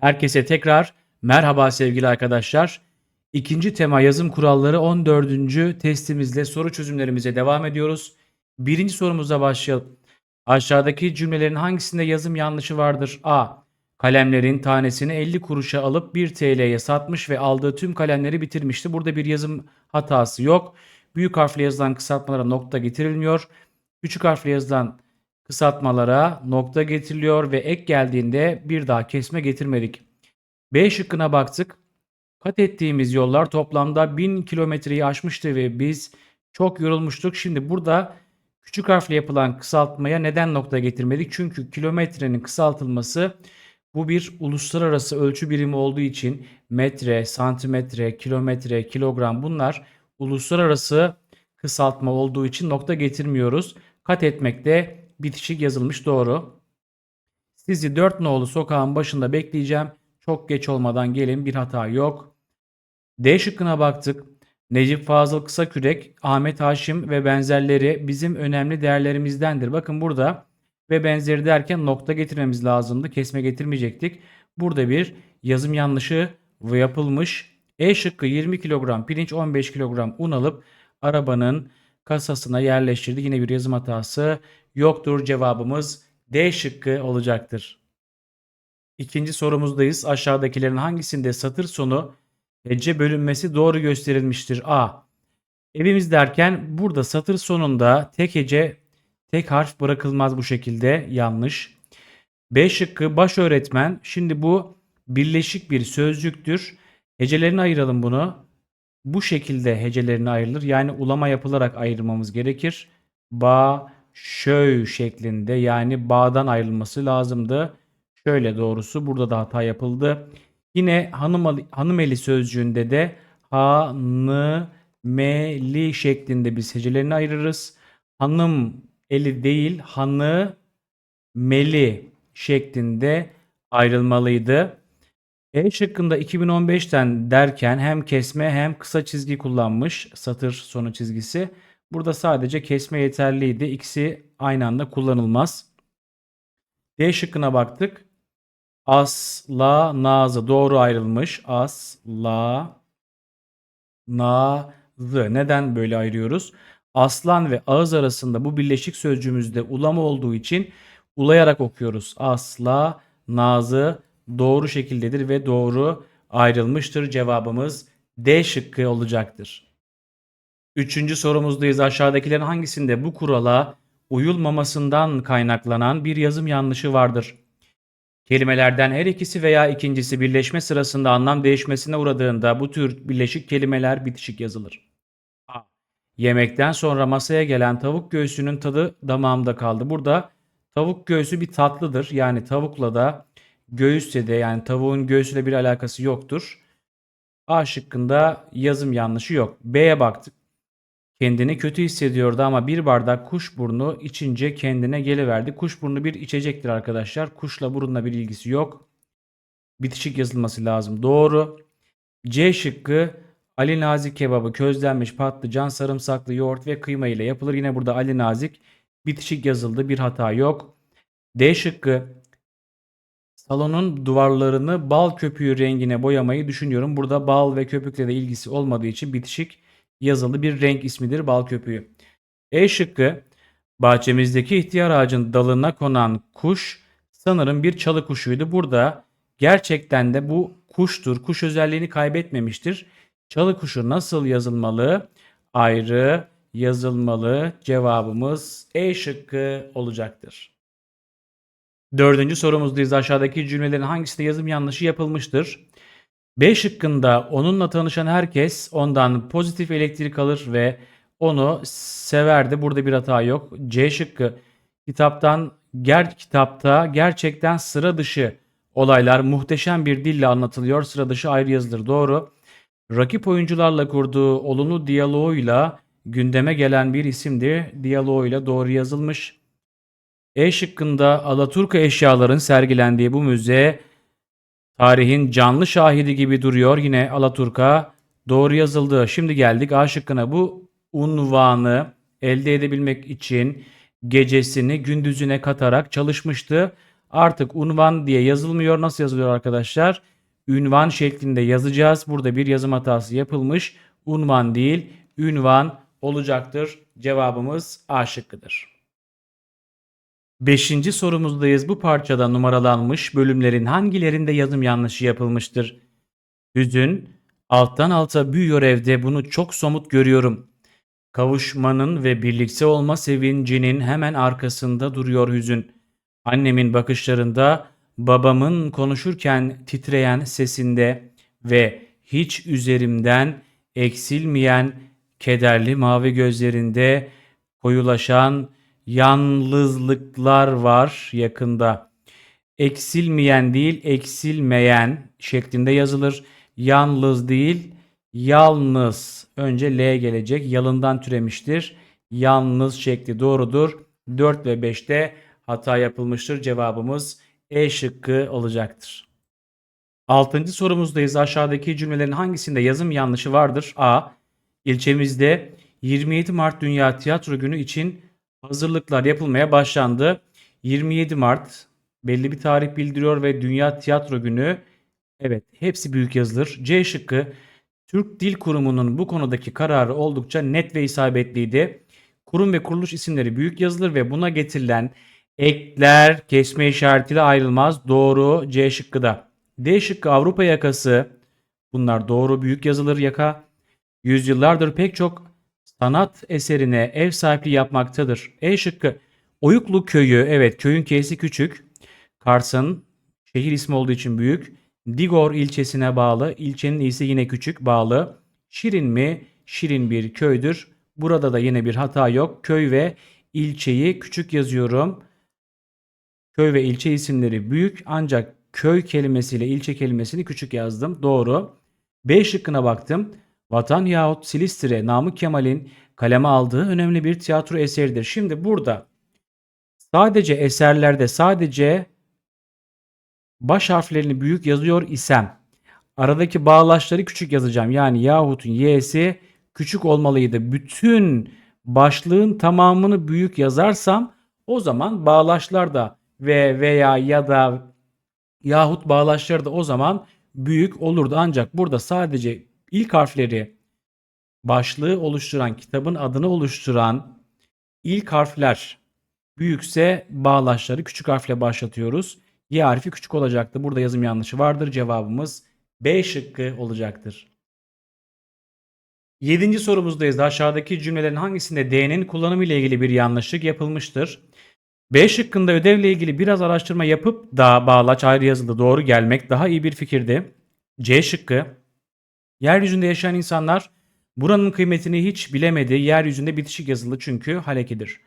Herkese tekrar merhaba sevgili arkadaşlar. İkinci tema yazım kuralları 14. testimizle soru çözümlerimize devam ediyoruz. Birinci sorumuza başlayalım. Aşağıdaki cümlelerin hangisinde yazım yanlışı vardır? A. Kalemlerin tanesini 50 kuruşa alıp 1 TL'ye satmış ve aldığı tüm kalemleri bitirmişti. Burada bir yazım hatası yok. Büyük harfle yazılan kısaltmalara nokta getirilmiyor. Küçük harfle yazılan kısaltmalara nokta getiriliyor ve ek geldiğinde bir daha kesme getirmedik. B şıkkına baktık. Kat ettiğimiz yollar toplamda 1000 kilometreyi aşmıştı ve biz çok yorulmuştuk. Şimdi burada küçük harfle yapılan kısaltmaya neden nokta getirmedik? Çünkü kilometrenin kısaltılması bu bir uluslararası ölçü birimi olduğu için metre, santimetre, kilometre, kilogram bunlar uluslararası kısaltma olduğu için nokta getirmiyoruz. Kat etmekte bitişik yazılmış doğru. Sizi 4 nolu sokağın başında bekleyeceğim. Çok geç olmadan gelin bir hata yok. D şıkkına baktık. Necip Fazıl Kısakürek, Ahmet Haşim ve benzerleri bizim önemli değerlerimizdendir. Bakın burada ve benzeri derken nokta getirmemiz lazımdı. Kesme getirmeyecektik. Burada bir yazım yanlışı yapılmış. E şıkkı 20 kilogram pirinç 15 kilogram un alıp arabanın kasasına yerleştirdi. Yine bir yazım hatası yoktur. Cevabımız D şıkkı olacaktır. İkinci sorumuzdayız. Aşağıdakilerin hangisinde satır sonu hece bölünmesi doğru gösterilmiştir? A. Evimiz derken burada satır sonunda tek hece tek harf bırakılmaz bu şekilde yanlış. B şıkkı baş öğretmen. Şimdi bu birleşik bir sözcüktür. Hecelerini ayıralım bunu. Bu şekilde hecelerini ayrılır. Yani ulama yapılarak ayırmamız gerekir. Ba, şöy şeklinde yani bağdan ayrılması lazımdı. Şöyle doğrusu burada da hata yapıldı. Yine hanım, hanımeli sözcüğünde de hanımeli şeklinde biz hecelerini ayırırız. Hanım eli değil hanı meli şeklinde ayrılmalıydı. E şıkkında 2015'ten derken hem kesme hem kısa çizgi kullanmış satır sonu çizgisi. Burada sadece kesme yeterliydi. İkisi aynı anda kullanılmaz. D şıkkına baktık. Asla nazı doğru ayrılmış. Asla nazı. Neden böyle ayırıyoruz? Aslan ve ağız arasında bu birleşik sözcüğümüzde ulama olduğu için ulayarak okuyoruz. Asla nazı doğru şekildedir ve doğru ayrılmıştır. Cevabımız D şıkkı olacaktır. Üçüncü sorumuzdayız. Aşağıdakilerin hangisinde bu kurala uyulmamasından kaynaklanan bir yazım yanlışı vardır? Kelimelerden her ikisi veya ikincisi birleşme sırasında anlam değişmesine uğradığında bu tür birleşik kelimeler bitişik yazılır. A. Yemekten sonra masaya gelen tavuk göğsünün tadı damağımda kaldı. Burada tavuk göğsü bir tatlıdır. Yani tavukla da göğüsle de yani tavuğun göğsüyle bir alakası yoktur. A şıkkında yazım yanlışı yok. B'ye baktık. Kendini kötü hissediyordu ama bir bardak kuşburnu içince kendine geliverdi. Kuşburnu bir içecektir arkadaşlar. Kuşla burunla bir ilgisi yok. Bitişik yazılması lazım. Doğru. C şıkkı Ali Nazik kebabı közlenmiş patlıcan, sarımsaklı yoğurt ve kıyma ile yapılır. Yine burada Ali Nazik bitişik yazıldı. Bir hata yok. D şıkkı salonun duvarlarını bal köpüğü rengine boyamayı düşünüyorum. Burada bal ve köpükle de ilgisi olmadığı için bitişik yazılı bir renk ismidir bal köpüğü. E şıkkı bahçemizdeki ihtiyar ağacın dalına konan kuş sanırım bir çalı kuşuydu. Burada gerçekten de bu kuştur. Kuş özelliğini kaybetmemiştir. Çalı kuşu nasıl yazılmalı? Ayrı yazılmalı. Cevabımız E şıkkı olacaktır. Dördüncü sorumuzdayız. Aşağıdaki cümlelerin hangisinde yazım yanlışı yapılmıştır? B şıkkında onunla tanışan herkes ondan pozitif elektrik alır ve onu severdi. Burada bir hata yok. C şıkkı kitaptan ger kitapta gerçekten sıra dışı olaylar muhteşem bir dille anlatılıyor. Sıra dışı ayrı yazılır. Doğru. Rakip oyuncularla kurduğu olumlu diyaloğuyla gündeme gelen bir isimdir. Diyaloğuyla doğru yazılmış. E şıkkında Alaturka eşyaların sergilendiği bu müze Tarihin canlı şahidi gibi duruyor yine Alaturka. Doğru yazıldı. Şimdi geldik A şıkkına. Bu unvanı elde edebilmek için gecesini gündüzüne katarak çalışmıştı. artık unvan diye yazılmıyor. Nasıl yazılıyor arkadaşlar? Ünvan şeklinde yazacağız. Burada bir yazım hatası yapılmış. Unvan değil, ünvan olacaktır. Cevabımız A şıkkıdır. Beşinci sorumuzdayız. Bu parçada numaralanmış bölümlerin hangilerinde yazım yanlışı yapılmıştır? Hüzün, alttan alta büyüyor evde bunu çok somut görüyorum. Kavuşmanın ve birlikte olma sevincinin hemen arkasında duruyor hüzün. Annemin bakışlarında, babamın konuşurken titreyen sesinde ve hiç üzerimden eksilmeyen kederli mavi gözlerinde koyulaşan yalnızlıklar var yakında. Eksilmeyen değil, eksilmeyen şeklinde yazılır. Yalnız değil, yalnız. Önce L gelecek. Yalından türemiştir. Yalnız şekli doğrudur. 4 ve 5'te hata yapılmıştır. Cevabımız E şıkkı olacaktır. Altıncı sorumuzdayız. Aşağıdaki cümlelerin hangisinde yazım yanlışı vardır? A. İlçemizde 27 Mart Dünya Tiyatro Günü için hazırlıklar yapılmaya başlandı. 27 Mart belli bir tarih bildiriyor ve Dünya Tiyatro Günü evet hepsi büyük yazılır. C şıkkı Türk Dil Kurumu'nun bu konudaki kararı oldukça net ve isabetliydi. Kurum ve kuruluş isimleri büyük yazılır ve buna getirilen ekler kesme işaretiyle ayrılmaz. Doğru C şıkkı da. D şıkkı Avrupa yakası. Bunlar doğru büyük yazılır yaka. Yüzyıllardır pek çok sanat eserine ev sahipliği yapmaktadır. E şıkkı Oyuklu köyü evet köyün K'si küçük. Kars'ın şehir ismi olduğu için büyük. Digor ilçesine bağlı. İlçenin iyisi yine küçük bağlı. Şirin mi? Şirin bir köydür. Burada da yine bir hata yok. Köy ve ilçeyi küçük yazıyorum. Köy ve ilçe isimleri büyük ancak köy kelimesiyle ilçe kelimesini küçük yazdım. Doğru. B şıkkına baktım. Vatan yahut Silistre Namık Kemal'in kaleme aldığı önemli bir tiyatro eseridir. Şimdi burada sadece eserlerde sadece baş harflerini büyük yazıyor isem aradaki bağlaçları küçük yazacağım. Yani yahutun y'si küçük olmalıydı. Bütün başlığın tamamını büyük yazarsam o zaman bağlaçlar da ve veya ya da yahut bağlaçları da o zaman büyük olurdu. Ancak burada sadece ilk harfleri başlığı oluşturan, kitabın adını oluşturan ilk harfler büyükse bağlaçları küçük harfle başlatıyoruz. Y harfi küçük olacaktı. Burada yazım yanlışı vardır. Cevabımız B şıkkı olacaktır. Yedinci sorumuzdayız. Aşağıdaki cümlelerin hangisinde D'nin kullanımı ile ilgili bir yanlışlık yapılmıştır? B şıkkında ödevle ilgili biraz araştırma yapıp da bağlaç ayrı yazılı doğru gelmek daha iyi bir fikirdi. C şıkkı Yeryüzünde yaşayan insanlar buranın kıymetini hiç bilemedi. Yeryüzünde bitişik yazılı çünkü halekidir.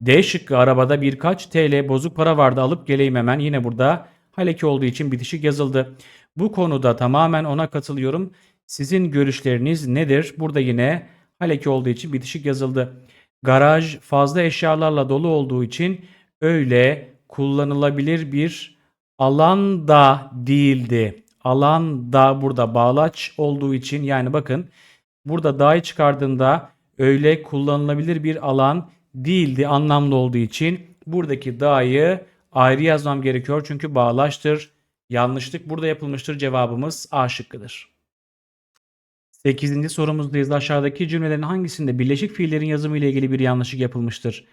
D şıkkı arabada birkaç TL bozuk para vardı alıp geleyim hemen. Yine burada haleki olduğu için bitişik yazıldı. Bu konuda tamamen ona katılıyorum. Sizin görüşleriniz nedir? Burada yine haleki olduğu için bitişik yazıldı. Garaj fazla eşyalarla dolu olduğu için öyle kullanılabilir bir alan da değildi. Alan da burada bağlaç olduğu için yani bakın burada dahi çıkardığında öyle kullanılabilir bir alan değildi anlamlı olduğu için buradaki dahi ayrı yazmam gerekiyor çünkü bağlaçtır. Yanlışlık burada yapılmıştır. Cevabımız A şıkkıdır. 8. sorumuzdayız. Aşağıdaki cümlelerin hangisinde birleşik fiillerin yazımı ile ilgili bir yanlışlık yapılmıştır?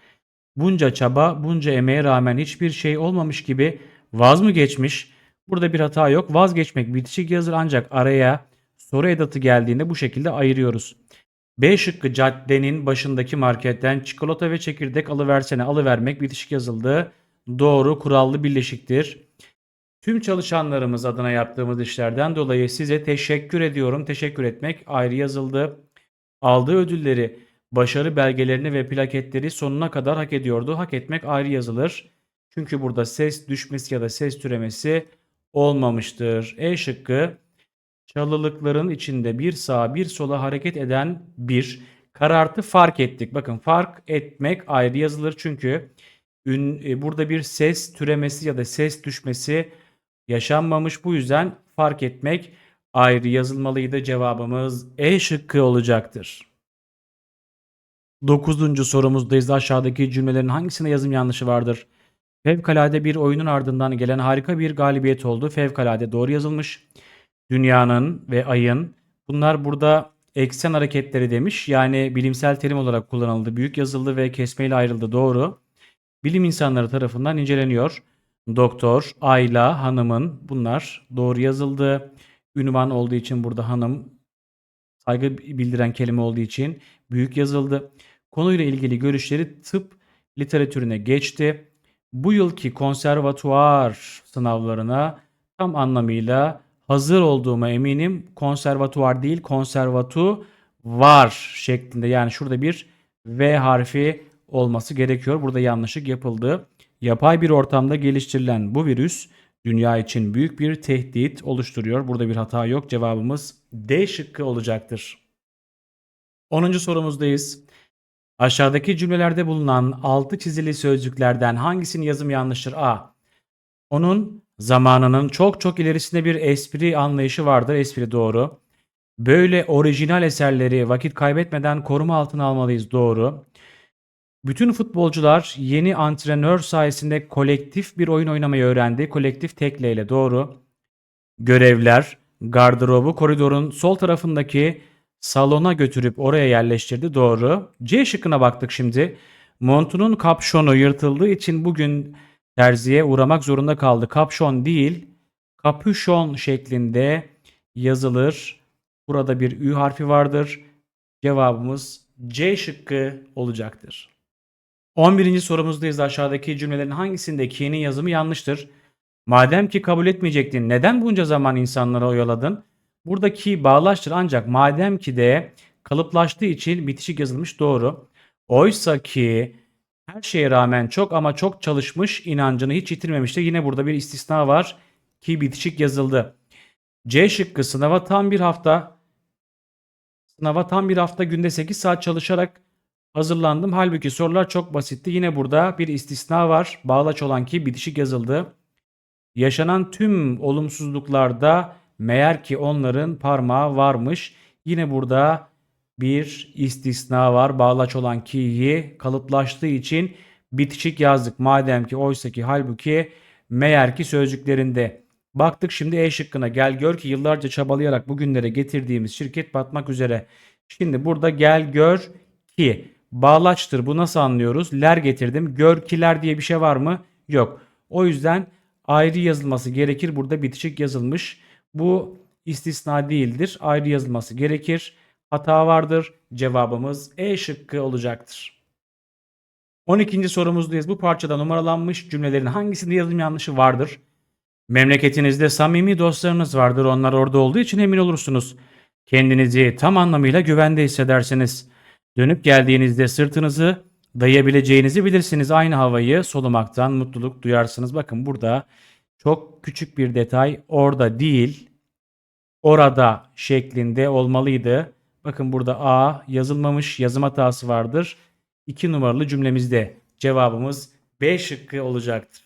Bunca çaba, bunca emeğe rağmen hiçbir şey olmamış gibi vaz mı geçmiş? Burada bir hata yok. Vazgeçmek bitişik yazılır ancak araya soru edatı geldiğinde bu şekilde ayırıyoruz. B şıkkı caddenin başındaki marketten çikolata ve çekirdek alıversene alıvermek bitişik yazıldı. Doğru kurallı birleşiktir. Tüm çalışanlarımız adına yaptığımız işlerden dolayı size teşekkür ediyorum. Teşekkür etmek ayrı yazıldı. Aldığı ödülleri, başarı belgelerini ve plaketleri sonuna kadar hak ediyordu. Hak etmek ayrı yazılır. Çünkü burada ses düşmesi ya da ses türemesi olmamıştır. E şıkkı çalılıkların içinde bir sağa bir sola hareket eden bir karartı fark ettik. Bakın fark etmek ayrı yazılır çünkü ün, e, burada bir ses türemesi ya da ses düşmesi yaşanmamış. Bu yüzden fark etmek ayrı yazılmalıydı. Cevabımız E şıkkı olacaktır. Dokuzuncu sorumuzdayız. Aşağıdaki cümlelerin hangisinde yazım yanlışı vardır? Fevkalade bir oyunun ardından gelen harika bir galibiyet oldu. Fevkalade doğru yazılmış. Dünyanın ve ayın bunlar burada eksen hareketleri demiş. Yani bilimsel terim olarak kullanıldı. Büyük yazıldı ve kesmeyle ayrıldı. Doğru. Bilim insanları tarafından inceleniyor. Doktor, Ayla, hanımın bunlar doğru yazıldı. Ünvan olduğu için burada hanım saygı bildiren kelime olduğu için büyük yazıldı. Konuyla ilgili görüşleri tıp literatürüne geçti. Bu yılki konservatuvar sınavlarına tam anlamıyla hazır olduğuma eminim. Konservatuvar değil, konservatu var şeklinde. Yani şurada bir V harfi olması gerekiyor. Burada yanlışlık yapıldı. Yapay bir ortamda geliştirilen bu virüs dünya için büyük bir tehdit oluşturuyor. Burada bir hata yok. Cevabımız D şıkkı olacaktır. 10. sorumuzdayız. Aşağıdaki cümlelerde bulunan altı çizili sözcüklerden hangisinin yazım yanlıştır? A. Onun zamanının çok çok ilerisinde bir espri anlayışı vardır. Espri doğru. Böyle orijinal eserleri vakit kaybetmeden koruma altına almalıyız. Doğru. Bütün futbolcular yeni antrenör sayesinde kolektif bir oyun oynamayı öğrendi. Kolektif tekleyle doğru. Görevler gardırobu koridorun sol tarafındaki salona götürüp oraya yerleştirdi. Doğru. C şıkkına baktık şimdi. Montunun kapşonu yırtıldığı için bugün terziye uğramak zorunda kaldı. Kapşon değil, kapüşon şeklinde yazılır. Burada bir Ü harfi vardır. Cevabımız C şıkkı olacaktır. 11. sorumuzdayız. Aşağıdaki cümlelerin hangisinde ki'nin yazımı yanlıştır? Madem ki kabul etmeyecektin neden bunca zaman insanları oyaladın? Buradaki bağlaçtır ancak madem ki de kalıplaştığı için bitişik yazılmış doğru. Oysa ki her şeye rağmen çok ama çok çalışmış inancını hiç yitirmemiştir. Yine burada bir istisna var ki bitişik yazıldı. C şıkkı sınava tam bir hafta sınava tam bir hafta günde 8 saat çalışarak hazırlandım. Halbuki sorular çok basitti. Yine burada bir istisna var. Bağlaç olan ki bitişik yazıldı. Yaşanan tüm olumsuzluklarda meğer ki onların parmağı varmış. Yine burada bir istisna var. Bağlaç olan ki'yi kalıplaştığı için bitişik yazdık. Madem ki oysa ki halbuki meğer ki sözcüklerinde. Baktık şimdi E şıkkına gel gör ki yıllarca çabalayarak bugünlere getirdiğimiz şirket batmak üzere. Şimdi burada gel gör ki bağlaçtır. Bu nasıl anlıyoruz? Ler getirdim. Gör kiler diye bir şey var mı? Yok. O yüzden ayrı yazılması gerekir. Burada bitişik yazılmış. Bu istisna değildir. Ayrı yazılması gerekir. Hata vardır. Cevabımız E şıkkı olacaktır. 12. sorumuzdayız. Bu parçada numaralanmış cümlelerin hangisinde yazım yanlışı vardır? Memleketinizde samimi dostlarınız vardır. Onlar orada olduğu için emin olursunuz. Kendinizi tam anlamıyla güvende hissedersiniz. Dönüp geldiğinizde sırtınızı dayayabileceğinizi bilirsiniz. Aynı havayı solumaktan mutluluk duyarsınız. Bakın burada çok küçük bir detay orada değil orada şeklinde olmalıydı. Bakın burada A yazılmamış yazım hatası vardır. 2 numaralı cümlemizde cevabımız B şıkkı olacaktır.